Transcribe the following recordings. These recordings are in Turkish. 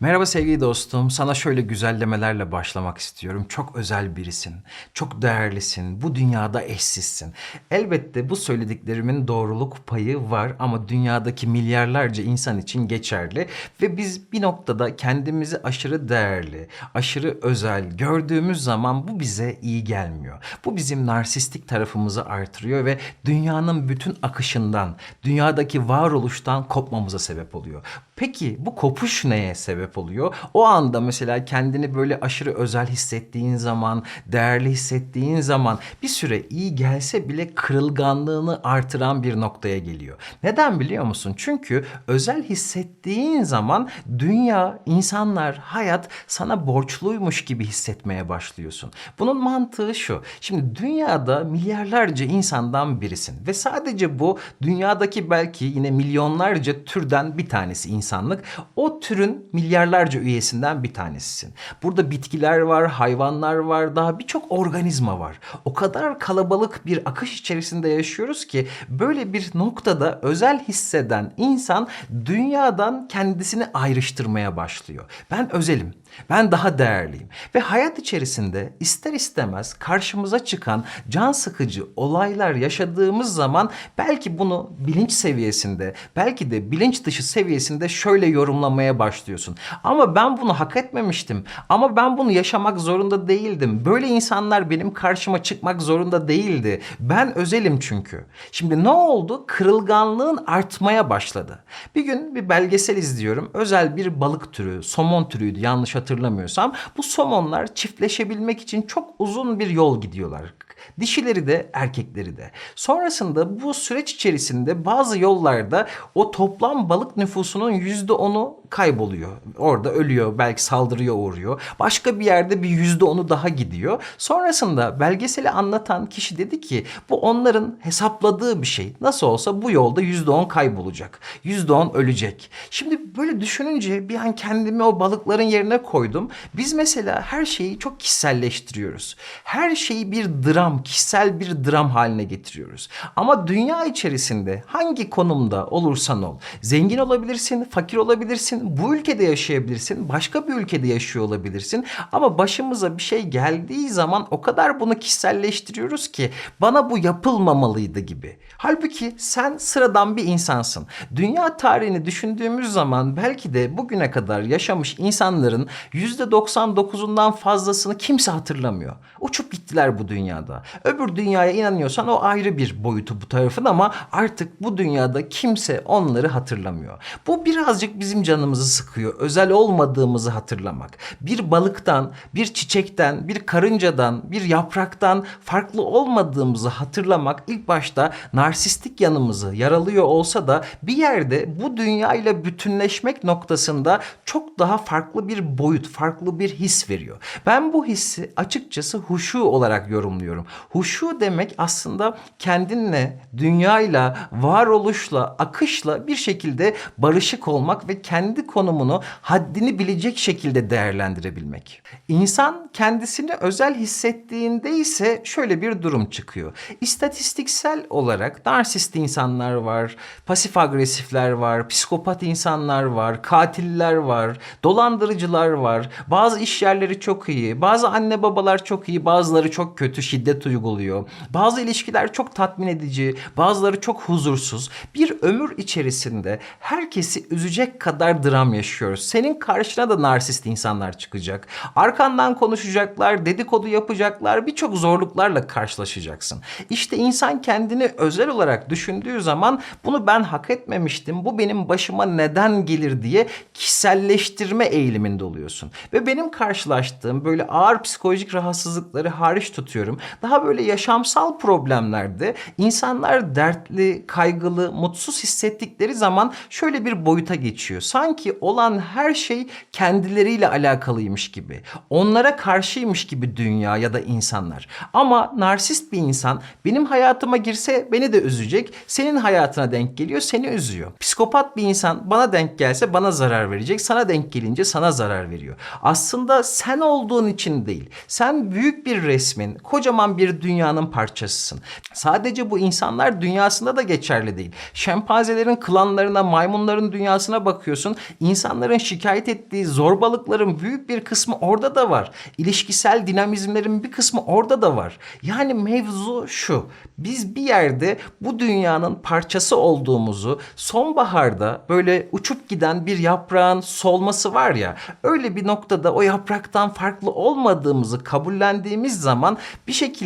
Merhaba sevgili dostum. Sana şöyle güzellemelerle başlamak istiyorum. Çok özel birisin. Çok değerlisin. Bu dünyada eşsizsin. Elbette bu söylediklerimin doğruluk payı var ama dünyadaki milyarlarca insan için geçerli ve biz bir noktada kendimizi aşırı değerli, aşırı özel gördüğümüz zaman bu bize iyi gelmiyor. Bu bizim narsistik tarafımızı artırıyor ve dünyanın bütün akışından, dünyadaki varoluştan kopmamıza sebep oluyor. Peki bu kopuş neye sebep oluyor? O anda mesela kendini böyle aşırı özel hissettiğin zaman, değerli hissettiğin zaman bir süre iyi gelse bile kırılganlığını artıran bir noktaya geliyor. Neden biliyor musun? Çünkü özel hissettiğin zaman dünya, insanlar, hayat sana borçluymuş gibi hissetmeye başlıyorsun. Bunun mantığı şu. Şimdi dünyada milyarlarca insandan birisin ve sadece bu dünyadaki belki yine milyonlarca türden bir tanesi insanlık. O türün milyarlarca üyesinden bir tanesisin. Burada bitkiler var, hayvanlar var, daha birçok organizma var. O kadar kalabalık bir akış içerisinde yaşıyoruz ki böyle bir noktada özel hisseden insan dünyadan kendisini ayrıştırmaya başlıyor. Ben özelim. Ben daha değerliyim. Ve hayat içerisinde ister istemez karşımıza çıkan can sıkıcı olaylar yaşadığımız zaman belki bunu bilinç seviyesinde, belki de bilinç dışı seviyesinde şöyle yorumlamaya başlıyorsun. Ama ben bunu hak etmemiştim. Ama ben bunu yaşamak zorunda değildim. Böyle insanlar benim karşıma çıkmak zorunda değildi. Ben özelim çünkü. Şimdi ne oldu? Kırılganlığın artmaya başladı. Bir gün bir belgesel izliyorum. Özel bir balık türü, somon türüydü yanlış hatırlamıyorsam. Bu somonlar çiftleşebilmek için çok uzun bir yol gidiyorlar. Dişileri de erkekleri de. Sonrasında bu süreç içerisinde bazı yollarda o toplam balık nüfusunun yüzde onu kayboluyor. Orada ölüyor, belki saldırıya uğruyor. Başka bir yerde bir yüzde onu daha gidiyor. Sonrasında belgeseli anlatan kişi dedi ki bu onların hesapladığı bir şey. Nasıl olsa bu yolda yüzde on kaybolacak. Yüzde on ölecek. Şimdi böyle düşününce bir an kendimi o balıkların yerine koydum. Biz mesela her şeyi çok kişiselleştiriyoruz. Her şeyi bir dram, kişisel bir dram haline getiriyoruz. Ama dünya içerisinde hangi konumda olursan ol, zengin olabilirsin, fakir olabilirsin, bu ülkede yaşayabilirsin, başka bir ülkede yaşıyor olabilirsin. Ama başımıza bir şey geldiği zaman o kadar bunu kişiselleştiriyoruz ki bana bu yapılmamalıydı gibi. Halbuki sen sıradan bir insansın. Dünya tarihini düşündüğümüz zaman belki de bugüne kadar yaşamış insanların %99'undan fazlasını kimse hatırlamıyor. Uçup gittiler bu dünyada. Öbür dünyaya inanıyorsan o ayrı bir boyutu bu tarafın ama artık bu dünyada kimse onları hatırlamıyor. Bu birazcık bizim canımızı sıkıyor. Özel olmadığımızı hatırlamak. Bir balıktan, bir çiçekten, bir karıncadan, bir yapraktan farklı olmadığımızı hatırlamak ilk başta narsistik yanımızı yaralıyor olsa da bir yerde bu dünyayla bütünleşmek noktasında çok daha farklı bir boyut, farklı bir his veriyor. Ben bu hissi açıkçası huşu olarak yorumluyorum. Huşu demek aslında kendinle, dünyayla, varoluşla, akışla bir şekilde barışık olmak ve kendi konumunu haddini bilecek şekilde değerlendirebilmek. İnsan kendisini özel hissettiğinde ise şöyle bir durum çıkıyor. İstatistiksel olarak narsist insanlar var, pasif agresifler var, psikopat insanlar var, katiller var, dolandırıcılar var. Bazı iş yerleri çok iyi, bazı anne babalar çok iyi, bazıları çok kötü, şiddet uyguluyor. Bazı ilişkiler çok tatmin edici, bazıları çok huzursuz. Bir ömür içerisinde herkesi üzecek kadar dram yaşıyoruz. Senin karşına da narsist insanlar çıkacak. Arkandan konuşacaklar, dedikodu yapacaklar, birçok zorluklarla karşılaşacaksın. İşte insan kendini özel olarak düşündüğü zaman bunu ben hak etmemiştim, bu benim başıma neden gelir diye kişiselleştirme eğiliminde oluyorsun. Ve benim karşılaştığım böyle ağır psikolojik rahatsızlıkları hariç tutuyorum. Daha böyle yaşamsal problemlerde insanlar dertli, kaygılı, mutsuz hissettikleri zaman şöyle bir boyuta geçiyor. Sanki olan her şey kendileriyle alakalıymış gibi. Onlara karşıymış gibi dünya ya da insanlar. Ama narsist bir insan benim hayatıma girse beni de üzecek. Senin hayatına denk geliyor, seni üzüyor. Psikopat bir insan bana denk gelse bana zarar verecek. Sana denk gelince sana zarar veriyor. Aslında sen olduğun için değil. Sen büyük bir resmin, kocaman bir dünyanın parçasısın. Sadece bu insanlar dünyasında da geçerli değil. Şempanzelerin klanlarına, maymunların dünyasına bakıyorsun. İnsanların şikayet ettiği zorbalıkların büyük bir kısmı orada da var. İlişkisel dinamizmlerin bir kısmı orada da var. Yani mevzu şu. Biz bir yerde bu dünyanın parçası olduğumuzu sonbaharda böyle uçup giden bir yaprağın solması var ya öyle bir noktada o yapraktan farklı olmadığımızı kabullendiğimiz zaman bir şekilde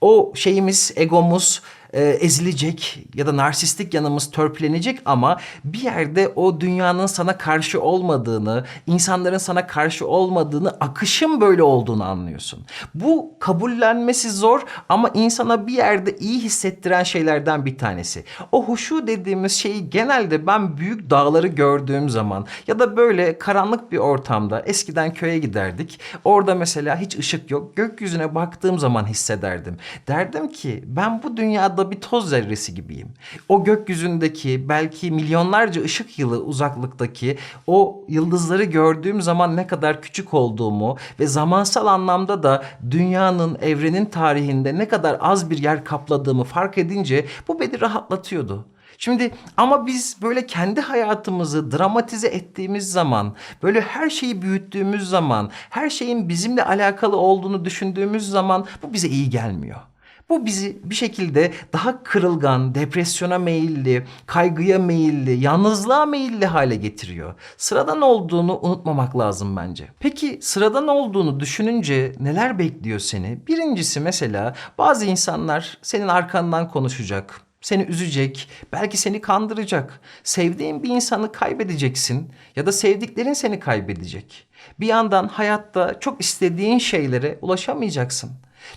o şeyimiz egomuz e, ezilecek ya da narsistik yanımız törpülenecek ama bir yerde o dünyanın sana karşı olmadığını, insanların sana karşı olmadığını, akışın böyle olduğunu anlıyorsun. Bu kabullenmesi zor ama insana bir yerde iyi hissettiren şeylerden bir tanesi. O huşu dediğimiz şeyi genelde ben büyük dağları gördüğüm zaman ya da böyle karanlık bir ortamda eskiden köye giderdik. Orada mesela hiç ışık yok. Gökyüzüne baktığım zaman hissederdim. Derdim ki ben bu dünyada bir toz zerresi gibiyim. O gökyüzündeki belki milyonlarca ışık yılı uzaklıktaki o yıldızları gördüğüm zaman ne kadar küçük olduğumu ve zamansal anlamda da dünyanın, evrenin tarihinde ne kadar az bir yer kapladığımı fark edince bu beni rahatlatıyordu. Şimdi ama biz böyle kendi hayatımızı dramatize ettiğimiz zaman, böyle her şeyi büyüttüğümüz zaman, her şeyin bizimle alakalı olduğunu düşündüğümüz zaman bu bize iyi gelmiyor. Bu bizi bir şekilde daha kırılgan, depresyona meyilli, kaygıya meyilli, yalnızlığa meyilli hale getiriyor. Sıradan olduğunu unutmamak lazım bence. Peki sıradan olduğunu düşününce neler bekliyor seni? Birincisi mesela bazı insanlar senin arkandan konuşacak, seni üzecek, belki seni kandıracak. Sevdiğin bir insanı kaybedeceksin ya da sevdiklerin seni kaybedecek. Bir yandan hayatta çok istediğin şeylere ulaşamayacaksın.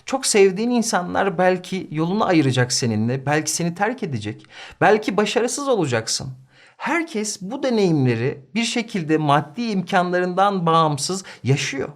Çok sevdiğin insanlar belki yolunu ayıracak seninle, belki seni terk edecek, belki başarısız olacaksın. Herkes bu deneyimleri bir şekilde maddi imkanlarından bağımsız yaşıyor.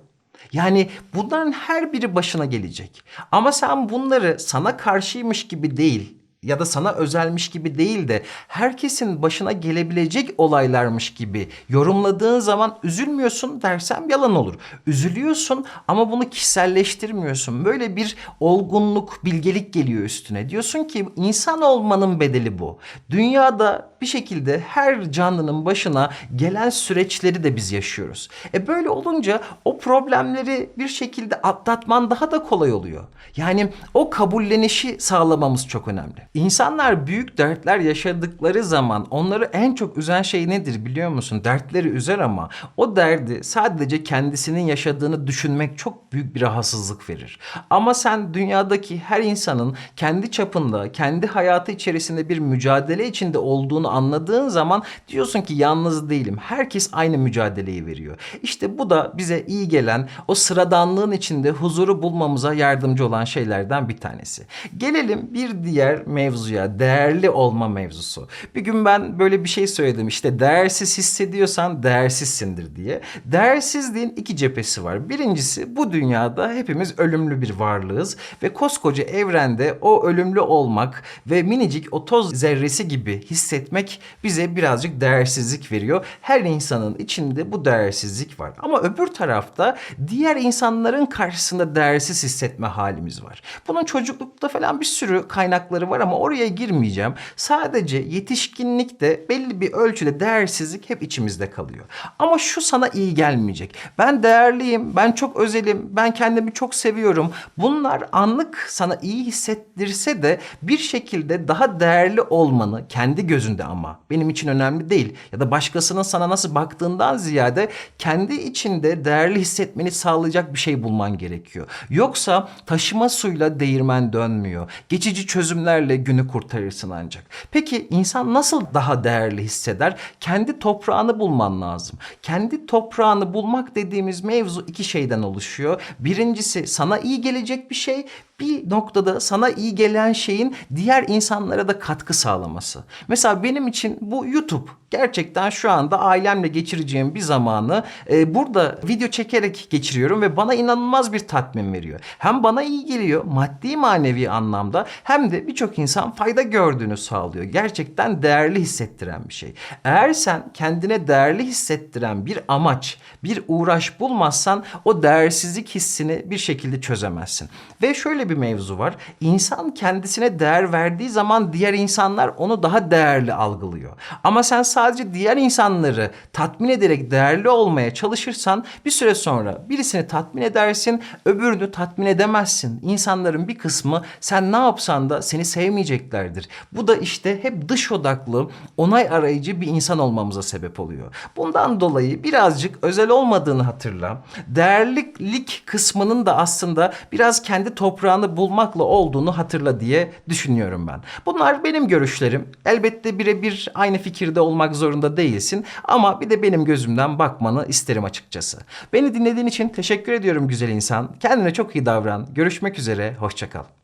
Yani bunların her biri başına gelecek. Ama sen bunları sana karşıymış gibi değil, ya da sana özelmiş gibi değil de herkesin başına gelebilecek olaylarmış gibi yorumladığın zaman üzülmüyorsun dersem yalan olur. Üzülüyorsun ama bunu kişiselleştirmiyorsun. Böyle bir olgunluk, bilgelik geliyor üstüne. Diyorsun ki insan olmanın bedeli bu. Dünyada bir şekilde her canlının başına gelen süreçleri de biz yaşıyoruz. E böyle olunca o problemleri bir şekilde atlatman daha da kolay oluyor. Yani o kabullenişi sağlamamız çok önemli. İnsanlar büyük dertler yaşadıkları zaman onları en çok üzen şey nedir biliyor musun? Dertleri üzer ama o derdi sadece kendisinin yaşadığını düşünmek çok büyük bir rahatsızlık verir. Ama sen dünyadaki her insanın kendi çapında, kendi hayatı içerisinde bir mücadele içinde olduğunu anladığın zaman diyorsun ki yalnız değilim. Herkes aynı mücadeleyi veriyor. İşte bu da bize iyi gelen o sıradanlığın içinde huzuru bulmamıza yardımcı olan şeylerden bir tanesi. Gelelim bir diğer mevzuya, değerli olma mevzusu. Bir gün ben böyle bir şey söyledim. İşte değersiz hissediyorsan değersizsindir diye. Değersizliğin iki cephesi var. Birincisi bu dünyada hepimiz ölümlü bir varlığız ve koskoca evrende o ölümlü olmak ve minicik o toz zerresi gibi hissetmek bize birazcık değersizlik veriyor. Her insanın içinde bu değersizlik var. Ama öbür tarafta diğer insanların karşısında değersiz hissetme halimiz var. Bunun çocuklukta falan bir sürü kaynakları var ama oraya girmeyeceğim. Sadece yetişkinlikte belli bir ölçüde değersizlik hep içimizde kalıyor. Ama şu sana iyi gelmeyecek. Ben değerliyim, ben çok özelim, ben kendimi çok seviyorum. Bunlar anlık sana iyi hissettirse de bir şekilde daha değerli olmanı kendi gözünde ama benim için önemli değil. Ya da başkasının sana nasıl baktığından ziyade kendi içinde değerli hissetmeni sağlayacak bir şey bulman gerekiyor. Yoksa taşıma suyla değirmen dönmüyor. Geçici çözümlerle günü kurtarırsın ancak. Peki insan nasıl daha değerli hisseder? Kendi toprağını bulman lazım. Kendi toprağını bulmak dediğimiz mevzu iki şeyden oluşuyor. Birincisi sana iyi gelecek bir şey, bir noktada sana iyi gelen şeyin diğer insanlara da katkı sağlaması. Mesela benim için bu YouTube. Gerçekten şu anda ailemle geçireceğim bir zamanı e, burada video çekerek geçiriyorum ve bana inanılmaz bir tatmin veriyor. Hem bana iyi geliyor maddi manevi anlamda hem de birçok insan fayda gördüğünü sağlıyor. Gerçekten değerli hissettiren bir şey. Eğer sen kendine değerli hissettiren bir amaç, bir uğraş bulmazsan o değersizlik hissini bir şekilde çözemezsin. Ve şöyle bir mevzu var. İnsan kendisine değer verdiği zaman diğer insanlar onu daha değerli algılıyor. Ama sen sadece diğer insanları tatmin ederek değerli olmaya çalışırsan bir süre sonra birisini tatmin edersin, öbürünü tatmin edemezsin. İnsanların bir kısmı sen ne yapsan da seni sevmeyeceklerdir. Bu da işte hep dış odaklı, onay arayıcı bir insan olmamıza sebep oluyor. Bundan dolayı birazcık özel olmadığını hatırla. Değerlilik kısmının da aslında biraz kendi toprağını bulmakla olduğunu hatırla diye düşünüyorum ben. Bunlar benim görüşlerim. Elbette birebir aynı fikirde olmak zorunda değilsin ama bir de benim gözümden bakmanı isterim açıkçası. Beni dinlediğin için teşekkür ediyorum güzel insan. Kendine çok iyi davran. Görüşmek üzere, hoşça kal.